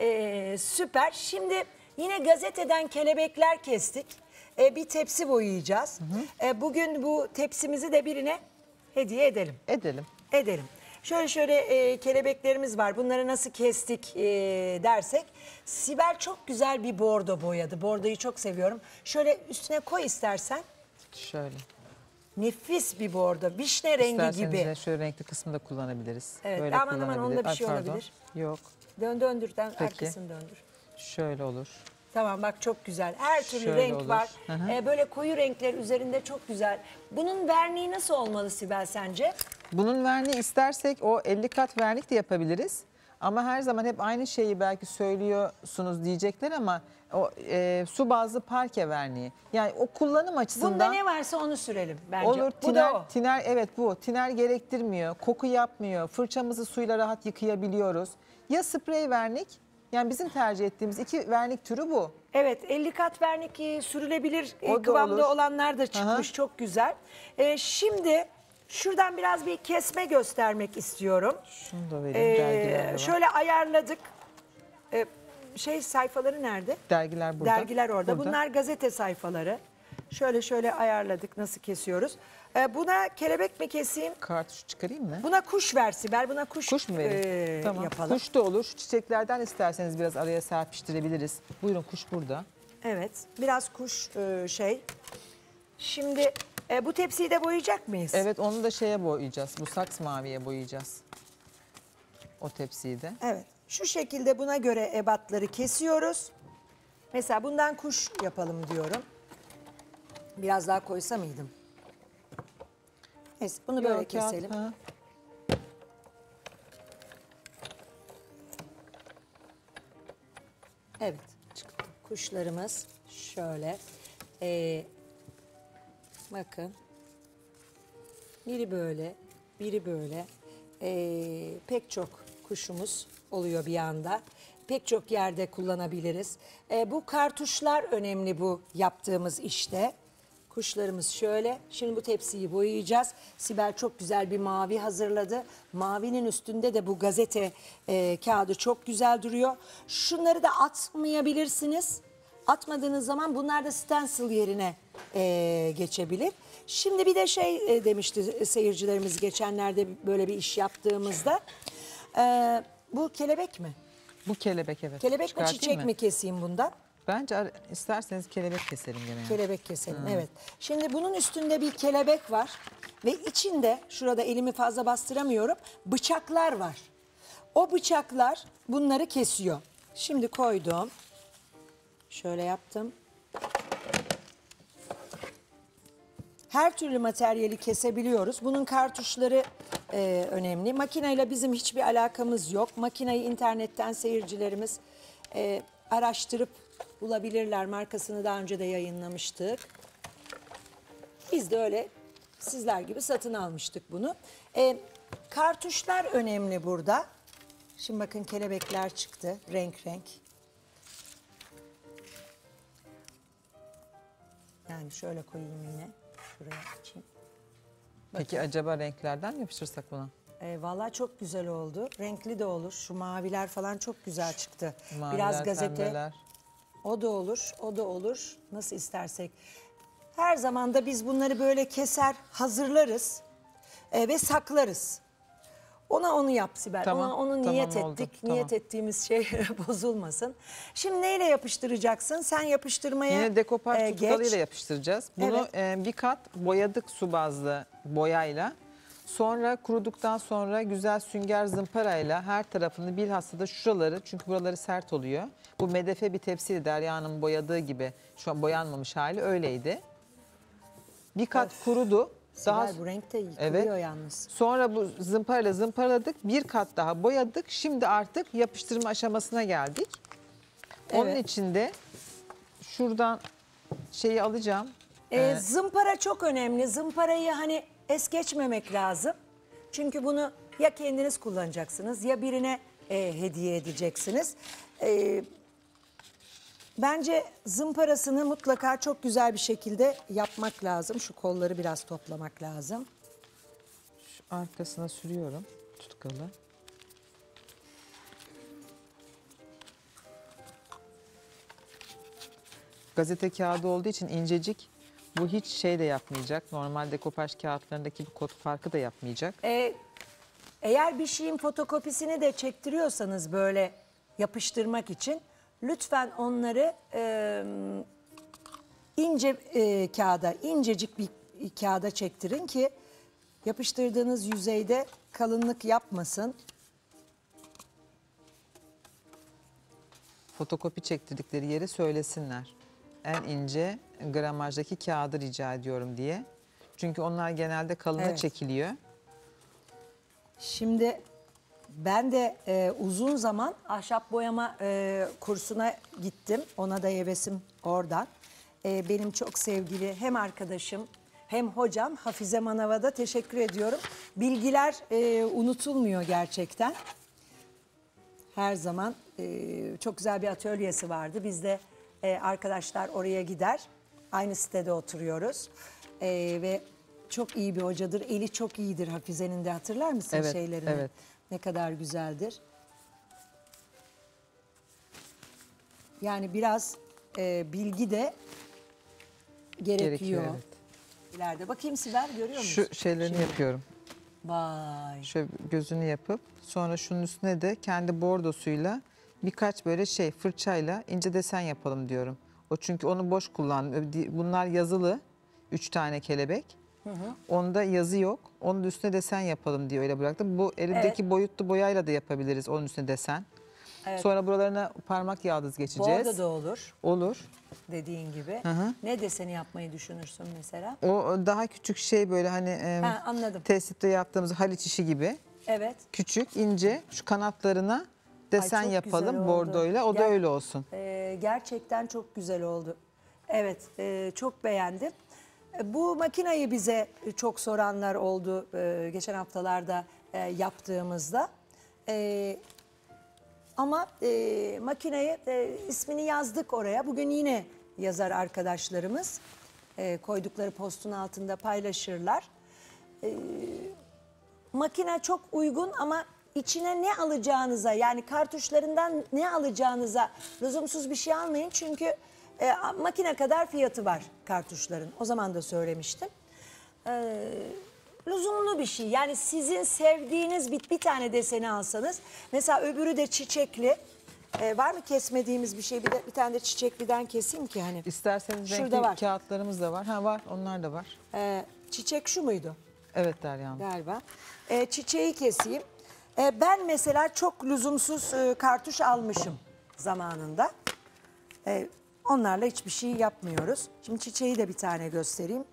Ee, süper. Şimdi yine gazeteden kelebekler kestik. Ee, bir tepsi boyayacağız. Ee, bugün bu tepsimizi de birine hediye edelim. Edelim. Edelim. Şöyle şöyle e, kelebeklerimiz var. Bunları nasıl kestik e, dersek. Sibel çok güzel bir bordo boyadı. Bordoyu çok seviyorum. Şöyle üstüne koy istersen. Şöyle. Nefis bir bordo. Vişne rengi İsterseniz gibi. de şöyle renkli kısmı da kullanabiliriz. Evet, Böyle aman aman, onda bir şey Ay, olabilir. Yok. Dön döndür. dön, Peki. Arkasını döndür. Şöyle olur. Tamam bak çok güzel. Her türlü Şöyle renk olur. var. Hı hı. Ee, böyle koyu renkler üzerinde çok güzel. Bunun verniği nasıl olmalı Sibel sence? Bunun verniği istersek o 50 kat vernik de yapabiliriz. Ama her zaman hep aynı şeyi belki söylüyorsunuz diyecekler ama o e, su bazlı parke verniği. Yani o kullanım açısından Bunda ne varsa onu sürelim bence. olur. Bu Tiner, da o. tiner evet bu. Tiner gerektirmiyor. Koku yapmıyor. Fırçamızı suyla rahat yıkayabiliyoruz. Ya sprey vernik yani bizim tercih ettiğimiz iki vernik türü bu. Evet 50 kat vernik e, sürülebilir e, O da kıvamda olur. olanlar da çıkmış Aha. çok güzel. E, şimdi şuradan biraz bir kesme göstermek istiyorum. Şunu da vereyim. dergiler de Ee, var. şöyle ayarladık. Ee, şey sayfaları nerede? Dergiler burada. Dergiler orada. Burada. Bunlar gazete sayfaları. Şöyle şöyle ayarladık nasıl kesiyoruz. Ee, buna kelebek mi keseyim? Kartuş çıkarayım mı? Buna kuş ver Sibel. Buna kuş, Kuş mu vereyim? e, tamam. yapalım. Kuş da olur. Şu çiçeklerden isterseniz biraz araya serpiştirebiliriz. Buyurun kuş burada. Evet. Biraz kuş e, şey. Şimdi e, bu tepsiyi de boyayacak mıyız? Evet onu da şeye boyayacağız. Bu saks maviye boyayacağız. O tepsiyi de. Evet. Şu şekilde buna göre ebatları kesiyoruz. Mesela bundan kuş yapalım diyorum. Biraz daha koysa mıydım? Neyse bunu böyle Yok, keselim. ha. Evet. Kuşlarımız şöyle. Ee, bakın. Biri böyle, biri böyle. Ee, pek çok kuşumuz oluyor bir anda. Pek çok yerde kullanabiliriz. Ee, bu kartuşlar önemli bu yaptığımız işte. Kuşlarımız şöyle. Şimdi bu tepsiyi boyayacağız. Sibel çok güzel bir mavi hazırladı. Mavinin üstünde de bu gazete e, kağıdı çok güzel duruyor. Şunları da atmayabilirsiniz. Atmadığınız zaman bunlar da stencil yerine e, geçebilir. Şimdi bir de şey e, demişti seyircilerimiz geçenlerde böyle bir iş yaptığımızda. E, bu kelebek mi? Bu kelebek evet. Kelebek mi çiçek mi keseyim bundan? Bence isterseniz kelebek keselim gene. yani. Kelebek keselim evet. Şimdi bunun üstünde bir kelebek var ve içinde şurada elimi fazla bastıramıyorum bıçaklar var. O bıçaklar bunları kesiyor. Şimdi koydum. Şöyle yaptım. Her türlü materyali kesebiliyoruz. Bunun kartuşları e, önemli. Makineyle bizim hiçbir alakamız yok. Makineyi internetten seyircilerimiz e, araştırıp bulabilirler. Markasını daha önce de yayınlamıştık. Biz de öyle sizler gibi satın almıştık bunu. E, kartuşlar önemli burada. Şimdi bakın kelebekler çıktı renk renk. Yani şöyle koyayım yine. Şuraya açayım. Peki acaba renklerden mi yapıştırsak buna? E, Valla çok güzel oldu. Renkli de olur. Şu maviler falan çok güzel çıktı. Maviler, Biraz gazete. pembeler. O da olur, o da olur. Nasıl istersek. Her zaman da biz bunları böyle keser, hazırlarız e, ve saklarız. Ona onu yap Sibel. Tamam, Ona onu tamam, niyet oldu, ettik. tamam. Niyet ettiğimiz şey bozulmasın. Şimdi neyle yapıştıracaksın? Sen yapıştırmaya Yine dekopaj e, tutkalıyla yapıştıracağız. Bunu Evet. e, bir kat boyadık su bazlı boyayla. Sonra kuruduktan sonra güzel sünger zımparayla her tarafını bilhassa da şuraları çünkü buraları sert oluyor. Bu medefe bir tepsiydi Derya Hanım boyadığı gibi. Şu an boyanmamış hali öyleydi. Bir kat kurudu. Sibel bu renk de yıkılıyor Evet. yalnız. Sonra bu zımparayla zımparaladık. Bir kat daha boyadık. Şimdi artık yapıştırma aşamasına geldik. Onun Evet. için de şuradan şeyi alacağım. Ee, Ee, zımpara çok önemli. Zımparayı hani es geçmemek lazım. Çünkü bunu ya kendiniz kullanacaksınız ya birine e, hediye edeceksiniz. Ee, Bence zımparasını mutlaka çok güzel bir şekilde yapmak lazım. Şu kolları biraz toplamak lazım. Şu arkasına sürüyorum tutkalı. Gazete kağıdı olduğu için incecik. Bu hiç şey de yapmayacak. Normal dekopaj kağıtlarındaki bir kod farkı da yapmayacak. Ee, eğer bir şeyin fotokopisini de çektiriyorsanız böyle yapıştırmak için lütfen onları e, ince e, kağıda, incecik bir kağıda çektirin ki yapıştırdığınız yüzeyde kalınlık yapmasın. Fotokopi çektirdikleri yeri söylesinler. En ince gramajdaki kağıdı rica ediyorum diye. Çünkü onlar genelde kalına Evet. çekiliyor. Şimdi ben de e, uzun zaman ahşap boyama e, kursuna gittim. Ona da hevesim oradan. E, benim çok sevgili hem arkadaşım hem hocam Hafize Manav'a da teşekkür ediyorum. Bilgiler e, unutulmuyor gerçekten. Her zaman e, çok güzel bir atölyesi vardı. Biz de e, arkadaşlar oraya gider. Aynı sitede oturuyoruz. E, ve çok iyi bir hocadır. Eli çok iyidir Hafize'nin de hatırlar mısın Evet, şeylerini? evet. Ne kadar güzeldir. Yani biraz e, bilgi de gerekiyor. Gerekiyor, evet. İleride. Bakayım Sibel görüyor musun? Şu şeylerini Şimdi. yapıyorum. Vay. Şöyle gözünü yapıp sonra şunun üstüne de kendi bordosuyla birkaç böyle şey fırçayla ince desen yapalım diyorum. O çünkü onu boş kullandım. Bunlar yazılı. Üç tane kelebek. Onda yazı yok. Onun da üstüne desen yapalım diye öyle bıraktım. Bu elimdeki boyutlu boyayla da yapabiliriz onun üstüne desen. Evet. Sonra buralarına parmak yağdız geçeceğiz. Bordo da olur Olur. dediğin gibi. hı. Ne deseni yapmayı düşünürsün mesela? O daha küçük şey böyle hani e, Ha, anladım. tesitte yaptığımız haliç işi gibi. Evet. küçük ince şu kanatlarına desen çok yapalım bordoyla. O da Gel- öyle olsun. Ee, gerçekten çok güzel oldu. Evet, e, çok beğendim. E, Bu makinayı bize çok soranlar oldu e, geçen haftalarda e, yaptığımızda. E, ama e, makinayı e, ismini yazdık oraya. Bugün yine yazar arkadaşlarımız e, koydukları postun altında paylaşırlar. Makine çok uygun ama içine ne alacağınıza yani kartuşlarından ne alacağınıza lüzumsuz bir şey almayın. Çünkü e, makine kadar fiyatı var kartuşların. O zaman da söylemiştim. Ee, lüzumlu bir şey. Yani sizin sevdiğiniz bir, bir tane deseni alsanız. Mesela öbürü de çiçekli. Ee, var mı kesmediğimiz bir şey? Bir, de, bir tane de çiçekliden keseyim ki hani. İsterseniz Şurada renkli var. kağıtlarımız da var. Ha var onlar da var. Ee, çiçek şu muydu? Evet Derya Hanım. Galiba. Ee, çiçeği keseyim. Ee, ben mesela çok lüzumsuz e, kartuş almışım zamanında. Ee, onlarla hiçbir şey yapmıyoruz. Şimdi çiçeği de bir tane göstereyim.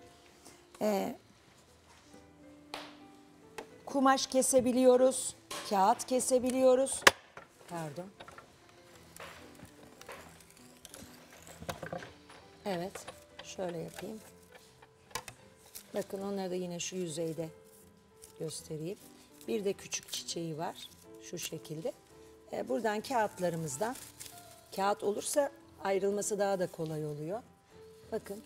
Ee, kumaş kesebiliyoruz, kağıt kesebiliyoruz. Pardon. Evet, şöyle yapayım. Bakın onları da yine şu yüzeyde göstereyim. Bir de küçük çiçeği var şu şekilde. Ee, buradan kağıtlarımızdan kağıt olursa ayrılması daha da kolay oluyor. Bakın.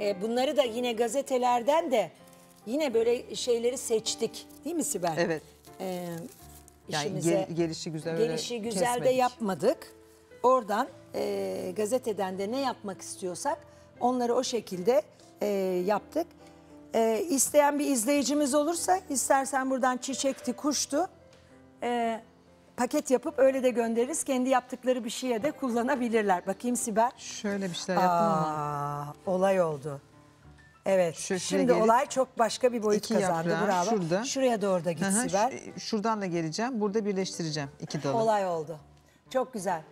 Ee, bunları da yine gazetelerden de yine böyle şeyleri seçtik. Değil mi Sibel? Evet. Ee, Yani işimize- gel- gelişi güzel gelişi güzel de yapmadık. Oradan e, gazeteden de ne yapmak istiyorsak onları o şekilde e, yaptık. E, isteyen bir izleyicimiz olursa istersen buradan çiçekti, kuştu e, paket yapıp öyle de göndeririz. Kendi yaptıkları bir şeye de kullanabilirler. Bakayım Sibel. Şöyle bir şeyler yaptım ama. Aa, olay oldu. Evet. Şuraya Şimdi gelip olay çok başka bir boyut iki kazandı. yaprağı Bravo. şurada. Şuraya doğru da git hı, Sibel. şu- Şuradan da geleceğim. Burada birleştireceğim iki dalı. Olay oldu. Çok güzel.